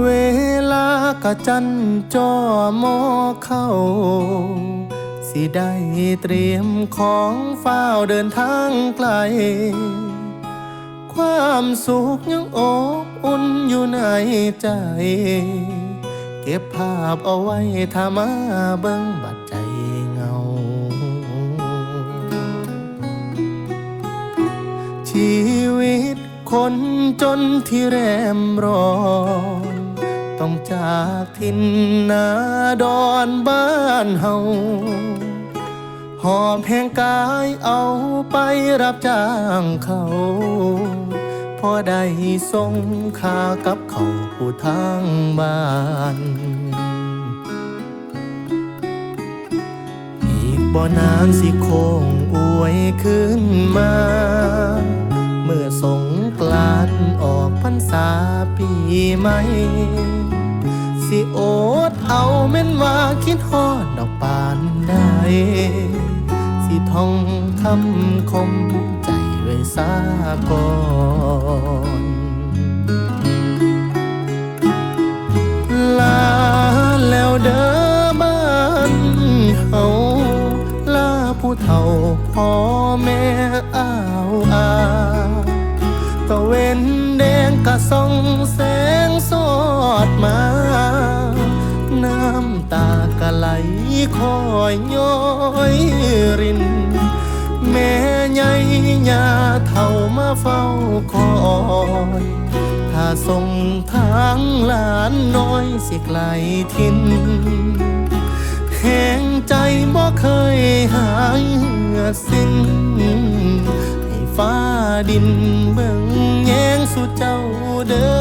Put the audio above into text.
เวลากะจันจอมอเข้า สิได้เตรียมของฝ้าวเดินทางไกล ความสุขยังอบอุ่นอยู่ในใจ เก็บภาพเอาไว้ถ้ามาเบิ่งบัดใจเหงา ชีวิต คนจนที่แรมรอนต้องจากทินนาดอนบ้านเฮาหอบแห่งกายเอาไปรับจ้างเขา พอได้ส่งค่ากับเขาผู้ทางบ้านอีกบ่นานสิโคงอวยขึ้นมาานออกพรรษาปีใหม่สิโอดเอาแม่นว่าคิดฮอดดอกปานได้สิท่องคำคมใจไว้ซาก่อนลาแล้วเด้อบ้านเฮาลาผู้เฒ่าพ่อแม่ นแดงกะส่องแสงสอดมา น้ำตากะไหลคอยย้อยริน แม่ใหญ่ยาเท่ามาเฝ้าคอยถ้าส่งทางหลานน้อยสิไกลทินแห่งใจบ่เคยหายเหือสิ้นให้ฟ้าดินเบิ่ง เจ้าเด้อ